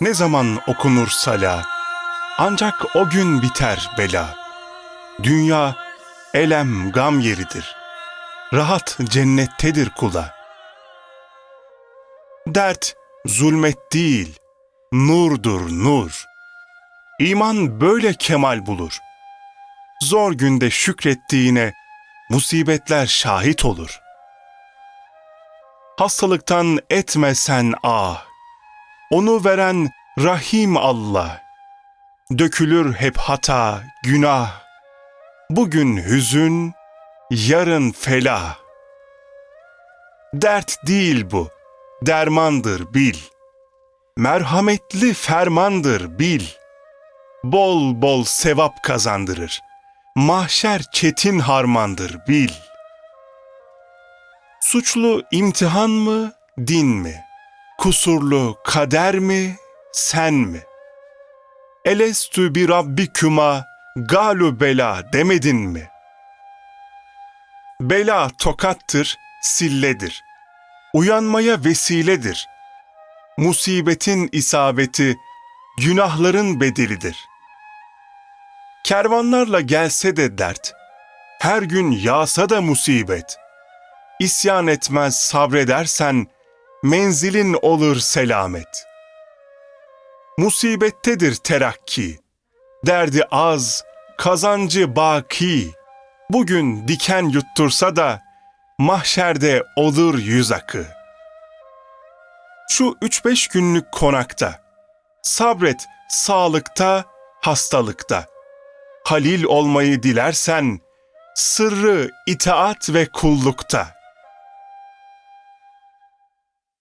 Ne zaman okunur sala, ancak o gün biter bela. Dünya elem gam yeridir. Rahat cennettedir kula. Dert zulmet değil, nurdur nur. İman böyle kemal bulur. Zor günde şükrettiğine musibetler şahit olur. Hastalıktan etme sen ah. Onu veren Rahim Allah. Dökülür hep hata, günah. Bugün hüzün, yarın felah. Dert değil bu, dermandır bil. Merhametli fermandır bil. Bol bol sevap kazandırır. Mahşer çetin harmandır bil. Suçlu imtihan mı, din mi? Kusurlu kader mi, sen mi? Elestü bir rabbikuma galu bela demedin mi? Bela tokattır, silledir. Uyanmaya vesiledir. Musibetin isabeti, günahların bedelidir. Kervanlarla gelse de dert, her gün yağsa da musibet. İsyan etmez sabredersen, menzilin olur selamet. Musibettedir terakki, derdi az, kazancı baki. Bugün diken yuttursa da, mahşerde olur yüz akı. Şu üç beş günlük konakta, sabret sağlıkta, hastalıkta. Halil olmayı dilersen, sırrı itaat ve kullukta.